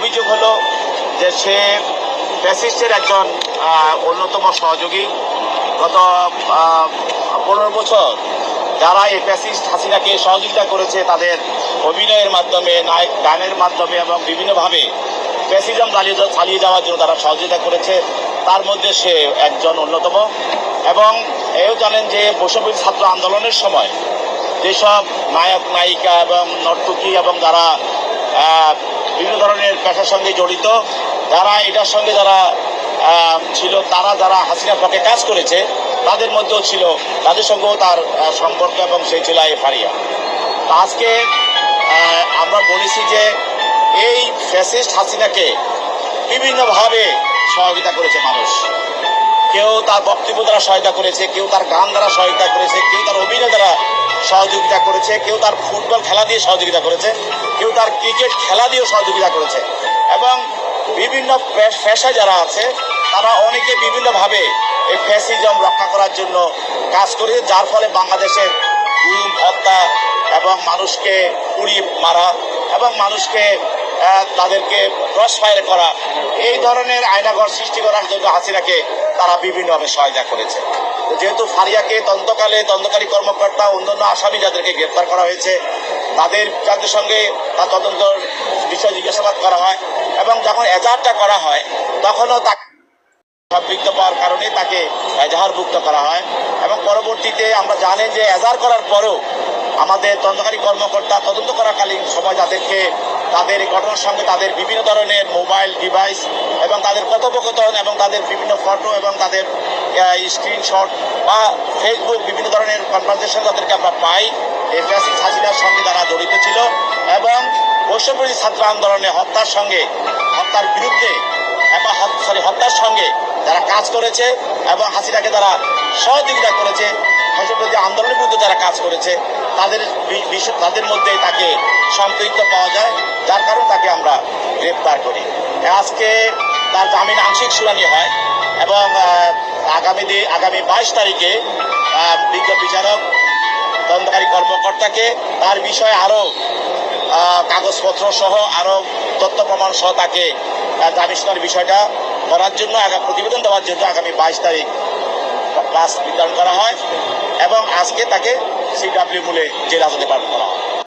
অভিযোগ হলো যে সে ফ্যাসিস্টের একজন অন্যতম সহযোগী। গত পনেরো বছর যারা এই ফ্যাসিস্ট হাসিনাকে সহযোগিতা করেছে, তাদের অভিনয়ের মাধ্যমে, নায়ক গানের মাধ্যমে এবং বিভিন্নভাবে ফ্যাসিজম চালিয়ে চালিয়ে যাওয়ার জন্য তারা সহযোগিতা করেছে, তার মধ্যে সে একজন অন্যতম। এবং এও জানেন যে বৈষম্য ছাত্র আন্দোলনের সময় যেসব নায়ক, নায়িকা এবং নর্তকী এবং যারা বিভিন্ন ধরনের পেশার সঙ্গে জড়িত, যারা এটার সঙ্গে যারা ছিল, তারা যারা হাসিনার পক্ষে কাজ করেছে, তাদের মধ্যেও ছিল, তাদের সঙ্গেও তার সম্পর্ক এবং সেই ছিল ফারিয়া। আজকে আমরা বলেছি যে, এই ফ্যাসিস্ট হাসিনাকে বিভিন্নভাবে সহযোগিতা করেছে মানুষ। কেউ তার বক্তব্য দ্বারা সহায়তা করেছে, কেউ তার গান দ্বারা সহায়তা করেছে, কেউ তার অভিনয় দ্বারা সহযোগিতা করেছে, কেউ তার ফুটবল খেলা দিয়ে সহযোগিতা করেছে, কেউ তার ক্রিকেট খেলা দিয়েও সহযোগিতা করেছে। এবং বিভিন্ন পেশ- পেশায় যারা আছে, তারা অনেকে বিভিন্নভাবে এই ফ্যাসিজম রক্ষা করার জন্য কাজ করেছে, যার ফলে বাংলাদেশের গুম হত্যা এবং মানুষকে পুড়িয়ে মারা এবং মানুষকে তাদেরকে ক্রস ফায়ার করা, এই ধরনের আয়নাঘর সৃষ্টি করার জন্য হাসিনাকে তারা বিভিন্নভাবে সহায়তা করেছে। যেহেতু ফারিয়াকে তদন্তকালে তদন্তকারী কর্মকর্তা অন্যান্য আসামি যাদেরকে গ্রেপ্তার করা হয়েছে, তাদের তাদের সঙ্গে তার তদন্ত বিষয় জিজ্ঞাসাবাদ করা হয় এবং যখন এজাহারটা করা হয়, তখনও তাকে সম্পৃক্ত পাওয়ার কারণে তাকে এজাহারভুক্ত করা হয় এবং পরবর্তীতে আমরা জানেন যে এজাহার করার পরেও আমাদের তদন্তকারী কর্মকর্তা তদন্ত করাকালীন সময় তাদেরকে, তাদের ঘটনার সঙ্গে তাদের বিভিন্ন ধরনের মোবাইল ডিভাইস এবং তাদের কথোপকথন এবং তাদের বিভিন্ন ফটো এবং তাদের স্ক্রিনশট বা ফেসবুক বিভিন্ন ধরনের কনভারসেশন তাদেরকে আমরা পাই। এই ফ্যাসিস হাসিনার সঙ্গে তারা জড়িত ছিল এবং বৈষম্যবিরোধী ছাত্র আন্দোলনে হত্যার সঙ্গে হত্যার বিরুদ্ধে যারা কাজ করেছে এবং হাসিনাকে তারা সহযোগিতা করেছে। ফ্যাসিবাদী আন্দোলনের বিরুদ্ধে যারা কাজ করেছে, তাদের তাদের মধ্যে তাকে সম্পৃক্ত পাওয়া যায়। যার কারণে তাকে আমরা গ্রেপ্তার করি। আজকে তার জামিন আংশিক শুনানি হয় এবং আগামী দি- আগামী বাইশ তারিখে বিজ্ঞ বিচারক, তদন্তকারী কর্মকর্তাকে তার বিষয়ে আরও কাগজপত্র সহ আরও তথ্য প্রমাণ সহ তাকে জামিন বিষয়টা করার জন্য আগামী প্রতিবেদন দেওয়ার জন্য আগামী বাইশ তারিখ ক্লাস বিতরণ করা হয় এবং আজকে তাকে সিডাব্লিউ মূলে জেল হাজতে পাঠানো করা হয়।